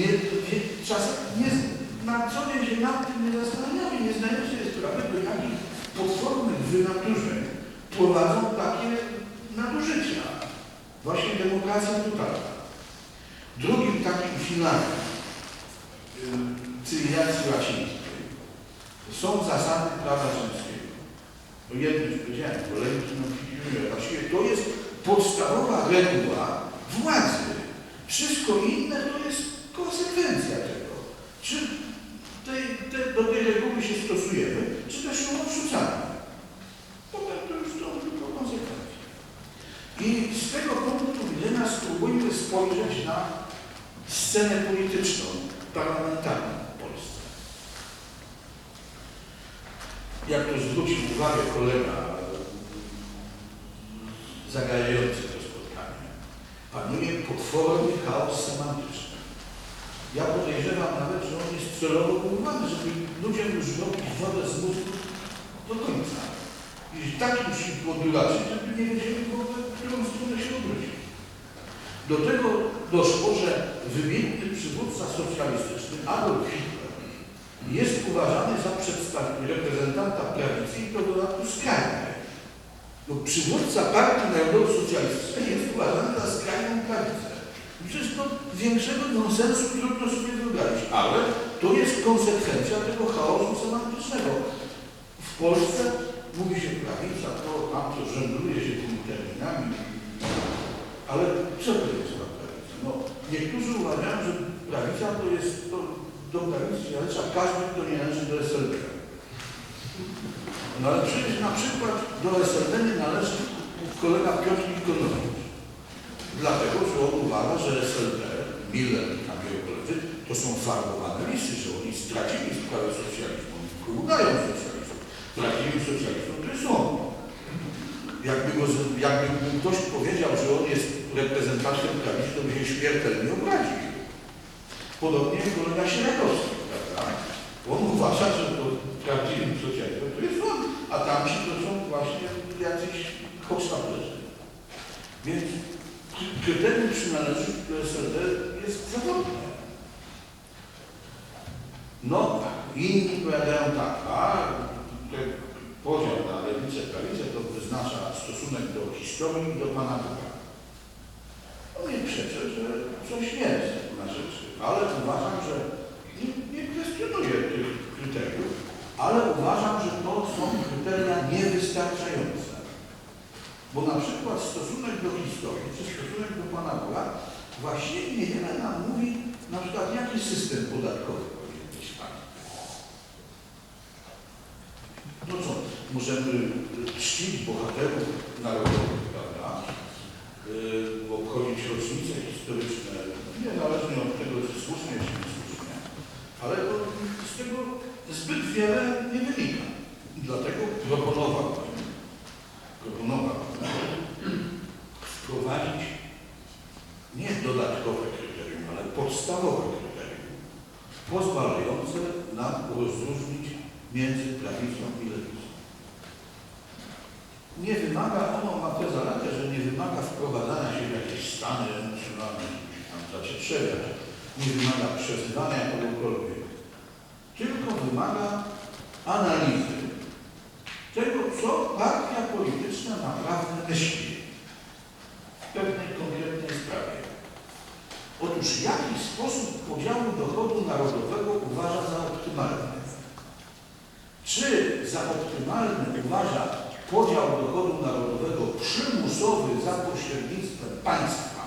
nie, czasem nie, na co się nad tym nie zastanawiamy, nie zdajemy sobie sprawy, do jakich potwornych wynaturzeń prowadzą takie nadużycia. Właśnie demokracja totalna. Drugim takim filarem y, cywilizacji łacińskiej są zasady prawa rzymskiego. O jednym powiedziałem, kolejny no, Właściwie to jest podstawowa reguła władzy. Wszystko inne to jest konsekwencja tego. Czy tej, te, do tej reguły się stosujemy, czy też ją odrzucamy. To już to tylko konsekwencja. I z tego punktu widzenia spróbujmy spojrzeć na scenę polityczną, parlamentarną w Polsce. Jak to zwrócił uwagę kolega zagrający to spotkanie, panuje potworny chaos semantyczny. Ja podejrzewam nawet, że on jest celowo budowany, żeby ludziom już robić wodę z mózgu do końca. I tak już ich podulaczy, żeby nie wiedzieli w ogóle, w którą stronę się obrócić. Do tego doszło, że wybitny przywódca socjalistyczny Adolf Hitler jest uważany za reprezentanta prawicy i to dodatku skrajnej. No, przywódca Partii Narodowo-Socjalistycznej jest uważany za skrajną prawicę. Przecież to większego nonsensu trudno sobie wyobrazić, ale to jest konsekwencja tego chaosu semantycznego. W Polsce mówi się prawica, to tam to żongluje się tymi terminami, ale co to jest ta prawica? No, niektórzy uważają, że prawica to jest, to do prawicy należy każdy, kto nie należy do SLD. No ale przecież na przykład do SLD nie należy kolega Piotr Ikonowicz. Dlatego, że on uważa, że SLD, Miller i koledzy, to są farbowane listy, że oni stracili sprawę socjalizmu. Udają socjalizmu. Prawdziwym socjalistą to jest on. Jakby, go, jakby ktoś powiedział, że on jest reprezentantem prawicy, to by się śmiertelnie obraził. Podobnie kolega Sierakowski, prawda? On uważa, że to prawdziwym socjalizmem to jest on, a tamci to są właśnie jacyś hochsztaplerzy. Więc kryterium przynależności do SLD jest zawodne. No, inni powiadają tak, a podział na lewicę, prawicę to wyznacza stosunek do historii i do Pana Boga. No nie przeczę, że coś jest na rzeczy, ale uważam, że nie, nie kwestionuję tych kryteriów, ale uważam, że to są kryteria niewystarczające. Bo na przykład stosunek do historii, czy stosunek do Pana Boga właściwie niewiele nam mówi, na przykład jaki system podatkowy powinien być państwie. No co, możemy czcić bohaterów narodowych, prawda? Yy, obchodzić rocznice historyczne, niezależnie od tego, czy słusznie, czy niesłusznie, ale to z tego zbyt wiele nie wynika. I dlatego proponowałbym, proponowałbym wprowadzić nie dodatkowe kryterium, ale podstawowe kryterium, pozwalające nam rozróżnić między prawicą i lewicą. Nie wymaga, ono ma tę zaletę, że nie wymaga wprowadzania się w jakieś stany emocjonalne, się tam zacietrzewiać, nie wymaga przezywania kogokolwiek, tylko wymaga analizy tego, co partia polityczna naprawdę myśli w pewnej konkretnej sprawie. Otóż jaki sposób podziału dochodu narodowego uważa za optymalny? Czy za optymalny uważa podział dochodu narodowego przymusowy za pośrednictwem państwa?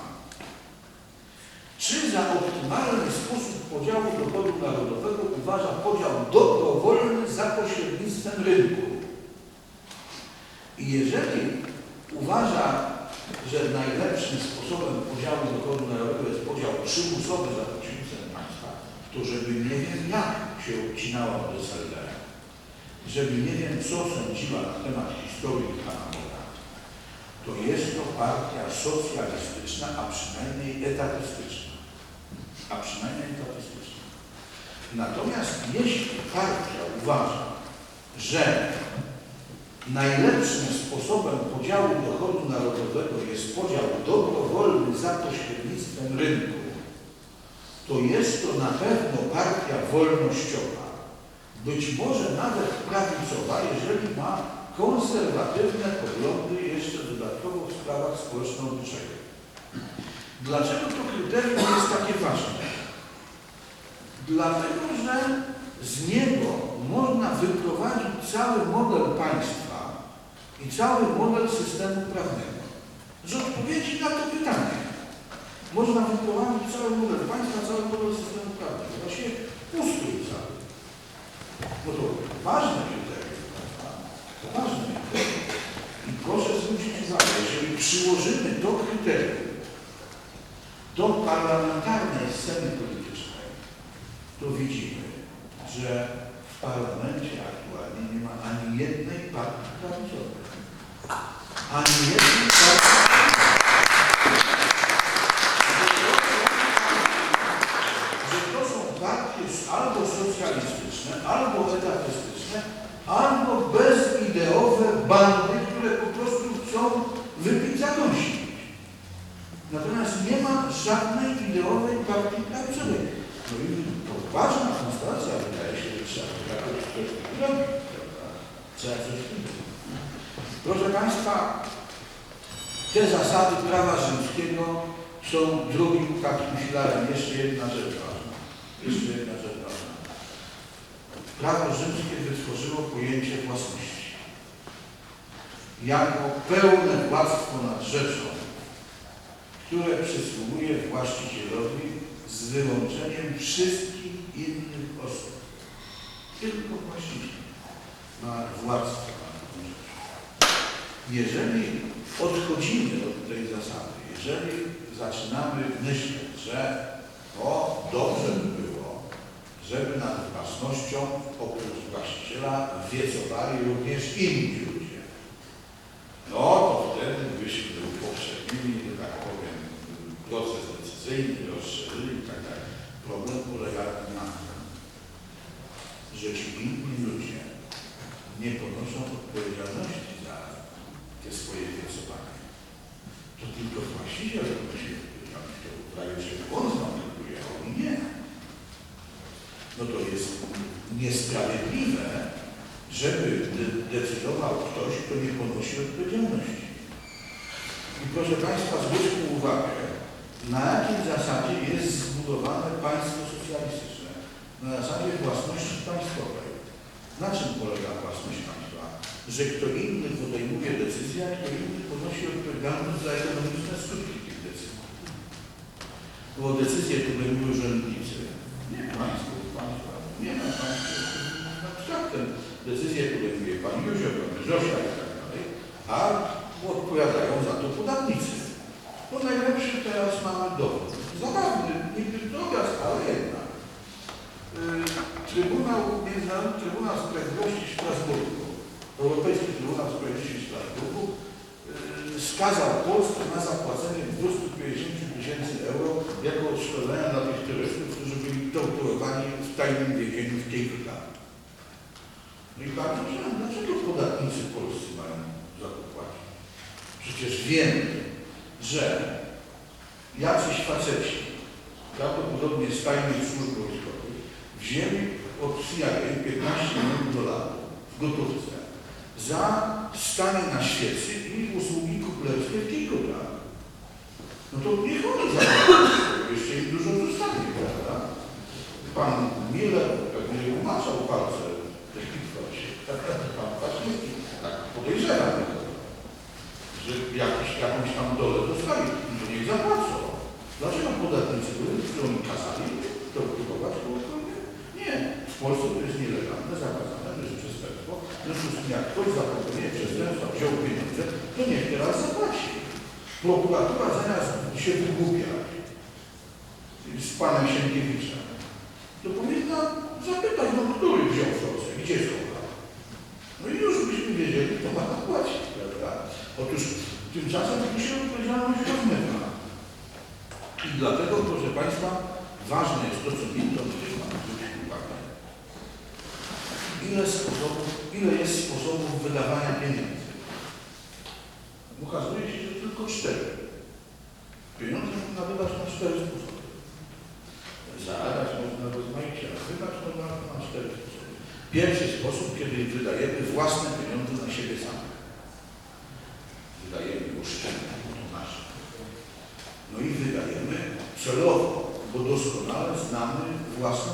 Czy za optymalny sposób podziału dochodu narodowego uważa podział dobrowolny za pośrednictwem rynku? I jeżeli uważa, że najlepszym sposobem podziału dochodu narodowego jest podział przymusowy za pośrednictwem państwa, to żeby nie wiem jak się odcinała od SLD, żeby nie wiem co sądziła na temat historii Boga, to jest to partia socjalistyczna, a przynajmniej etatystyczna. A przynajmniej etatystyczna. Natomiast jeśli partia uważa, że najlepszym sposobem podziału dochodu narodowego jest podział dobrowolny za pośrednictwem rynku, to jest to na pewno partia wolnościowa, być może nawet prawicowa, jeżeli ma konserwatywne poglądy jeszcze dodatkowo w sprawach społeczno-obyczajowych. Dlaczego to kryterium jest takie ważne? Dlatego, że z niego można wyprowadzić cały model państwa i cały model systemu prawnego. Z odpowiedzi na to pytanie można wyprowadzić cały model państwa, cały model systemu prawnego. Właśnie ustrój cały. No to ważne kryterium, prawda? To ważne kryterium. I proszę zwrócić uwagę, jeżeli przyłożymy to kryterium do parlamentarnej sceny politycznej, to widzimy, że w parlamencie aktualnie nie ma ani jednej partii prawicowej. Ani jednej partii że to są partie albo socjalistyczne, albo etatystyczne, albo bezideowe bandy, które po prostu chcą wypić zagąsić. Natomiast nie ma żadnej ideowej partii prawicowej. No i to ważna konstatacja, wydaje się, że trzeba jakoś coś robić, prawda? Trzeba coś robić. Proszę Państwa, te zasady prawa rzymskiego są drugim takim filarem. Jeszcze jedna rzecz ważna. Jeszcze jedna rzecz ważna. Prawo rzymskie wytworzyło pojęcie własności. Jako pełne władztwo nad rzeczą, które przysługuje właścicielowi z wyłączeniem wszystkich innych osób. Tylko właściciel ma władztwo. Jeżeli odchodzimy od tej zasady, jeżeli zaczynamy myśleć, że o, dobrze by było, żeby nad własnością oprócz właściciela wiecowali również inni ludzie, no to wtedy byśmy upowszechnili, że tak powiem, proces decyzyjny, rozszerzyli i tak dalej. Problem polega na tym, że ci inni ludzie nie ponoszą odpowiedzialności swoje głosowanie. To tylko właściciel ponosi odpowiedzialność. To w razie czego on zmanipuluje, a oni nie. No to jest niesprawiedliwe, żeby de- decydował ktoś, kto nie ponosi odpowiedzialności. I proszę Państwa, zwróćmy uwagę, na jakiej zasadzie jest zbudowane państwo socjalistyczne. Na zasadzie własności państwowej. Na czym polega własność państwa? Że kto inny podejmuje decyzję, a kto inny ponosi odpowiedzialność za ekonomiczne skutki tych decyzji. Bo decyzje podejmują urzędnicy. Nie państwo, państwa. Nie ma państwa. Abstraktem. Decyzje podejmuje pan Józio, pan Zosia i tak dalej, a odpowiadają za to podatnicy. No najlepszy teraz mamy dowód. Zabawny, niby drobiazg, ale jednak. Yy, Trybunał, Międzynarodowy Trybunał Sprawiedliwości w Strasburgu, Europejski Trybunał Sprawiedliwości w Strasburgu yy, skazał Polskę na zapłacenie 250 tysięcy euro jako odszkodowania dla tych turystów, którzy byli torturowani w tajnym więzieniu w Kiejkach. No i bardzo myślałem, dlaczego podatnicy polscy mają za to płacić? Przecież wiemy, że jacyś faceci, prawdopodobnie z tajnych służb wojskowych, wzięli od CIA 15 milionów dolarów w gotówce za stanie na świecy i usługi kuplerskie w Kiejkach. No to niech oni zapłacą, jeszcze im dużo zostanie, prawda? Pan Miller pewnie umaczał palce w tej kwocie. Pan Kwaśniewski, tak podejrzewam, że jakiś, jakąś tam dolę dostali, to niech zapłacą. Dlaczego podatnicy oni kazali torturować kogokolwiek? Nie. W Polsce to jest nielegalne, zakazane, to jest przestępstwo. W związku z tym, jak ktoś zaproponuje przestępstwa, wziął pieniądze, to niech teraz zapłaci. Prokuratura zamiast się wygłupiać z panem Sienkiewiczem, to powinna zapytać, no który wziął forsę, gdzie są No i już byśmy wiedzieli, kto ma zapłacić, prawda? Otóż tymczasem się odpowiedzialność rozmywa. I dlatego, proszę Państwa, ważne jest to, co Milton ma zwrócić uwagę ile sposobów, ile jest sposobów wydawania pieniędzy. Okazuje się, że tylko cztery. Pieniądze można wydawać na cztery sposoby. Zaadać można rozmaicie, a wydać można na cztery sposoby. Pierwszy sposób, kiedy wydajemy własne pieniądze na siebie samych. Wydajemy oszczędnie, bo to nasze. No i wydajemy celowo, bo doskonale znamy własne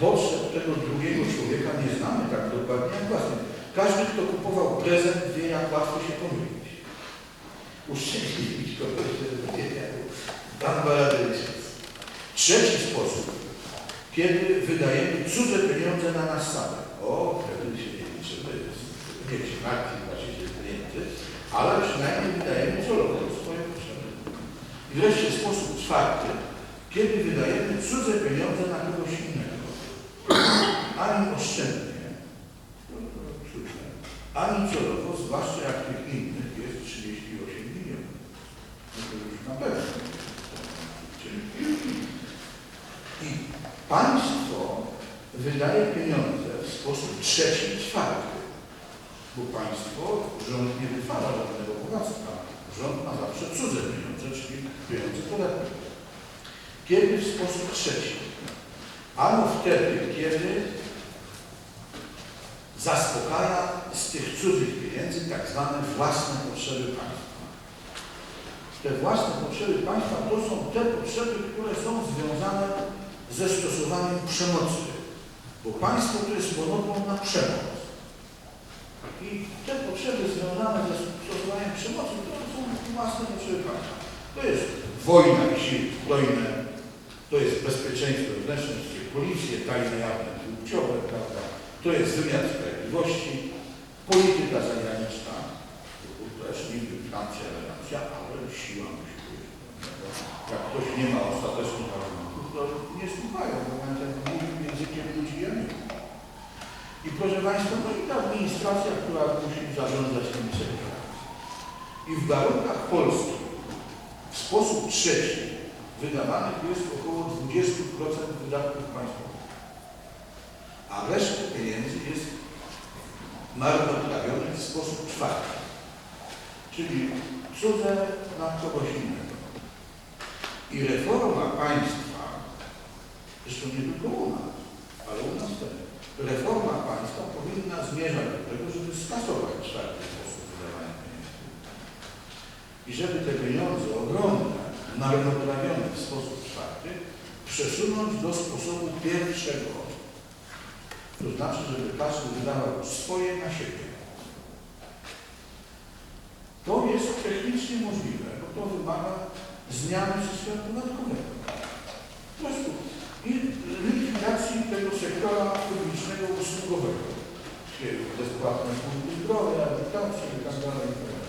potrzeb tego drugiego człowieka nie znamy tak dokładnie jak własnych. Każdy, kto kupował prezent, wie, jak łatwo się pomylić. Uszczęśliwić kogoś, żeby wiedział. Pan Baradyjczyk. Trzeci sposób, kiedy wydajemy cudze pieniądze na nas samych. O, wtedy się nie liczymy, nie się martwi właściciel pieniędzy, ale przynajmniej wydajemy celowo swoje potrzeby. I wreszcie sposób czwarty, kiedy wydajemy cudze pieniądze na kogoś innego. Ani oszczędnie, ani celowo, zwłaszcza jak tych innych jest 38 milionów. No to już na pewno. I państwo wydaje pieniądze w sposób trzeci czwarty. Bo państwo, rząd nie wytwarza żadnego bogactwa. Rząd ma zawsze cudze pieniądze, czyli pieniądze podatników. Kiedy w sposób trzeci? Ano wtedy, kiedy zaspokaja z tych cudzych pieniędzy tak zwane własne potrzeby państwa. Te własne potrzeby państwa to są te potrzeby, które są związane ze stosowaniem przemocy. Bo państwo to jest monopol na przemoc. I te potrzeby związane ze stosowaniem przemocy to są własne potrzeby państwa. To jest wojna i siły zbrojne, to jest bezpieczeństwo wewnętrzne, czyli policje, tajne, jawne, płciowe, prawda? To jest wymiar sprawiedliwości, polityka zagraniczna, to też niby Francja, Francja, ale siła musi być. Jak ktoś nie ma ostatecznych argumentów, to nie słuchają, bo ten mówił językiem ludzi, wiem. I proszę Państwa, no i ta administracja, która musi zarządzać tymi sektorami. I w warunkach Polski w sposób trzeci wydawanych jest około 20% wydatków państwowych. A resztę pieniędzy jest marnotrawionych w sposób czwarty. Czyli cudze na kogoś innego. I reforma państwa, zresztą nie tylko u nas, ale u nas też, reforma państwa powinna zmierzać do tego, żeby skasować czwarty sposób wydawania pieniędzy. I żeby te pieniądze ogromne, marnotrawione w sposób czwarty, przesunąć do sposobu pierwszego. To znaczy, żeby każdy wydawał swoje na siebie. To jest technicznie możliwe, bo to wymaga zmiany systemu podatkowego. Po prostu i likwidacji tego sektora publicznego usługowego. Czyli bezpłatne punkty zdrowia, edukację i dalej. i tak dalej.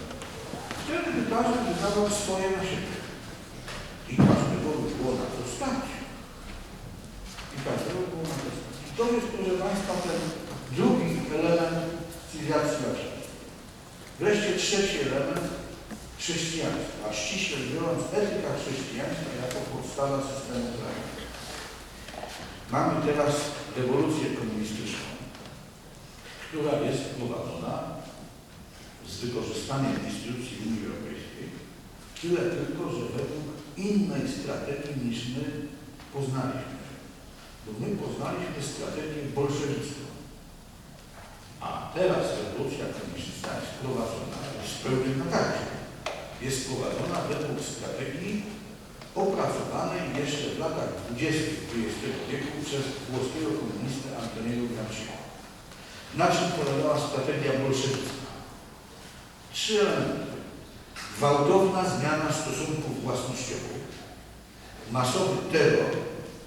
Wtedy by każdy wydawał swoje na siebie. I każdego by było na to stać. I każdego było na to stać. To jest, proszę Państwa, ten drugi element cywilizacji naszej. Wreszcie trzeci element chrześcijaństwa, a ściśle biorąc etyka chrześcijaństwa jako podstawa systemu prawnego. Mamy teraz rewolucję komunistyczną, która jest prowadzona z wykorzystaniem instytucji Unii Europejskiej, tyle tylko, że według innej strategii niż my poznaliśmy. Bo my poznaliśmy strategię bolszewicką. A teraz rewolucja komunistyczna jest prowadzona już zupełnie inaczej. Jest prowadzona według strategii opracowanej jeszcze w latach 20. XX wieku przez włoskiego komunistę Antoniego Gramsciego. Na czym polegała strategia bolszewicka? Trzy elementy. Gwałtowna zmiana stosunków własnościowych, masowy terror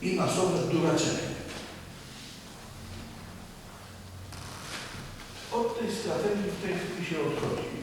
i masowe duraczenie. Od tej strategii w tej chwili się odchodzi.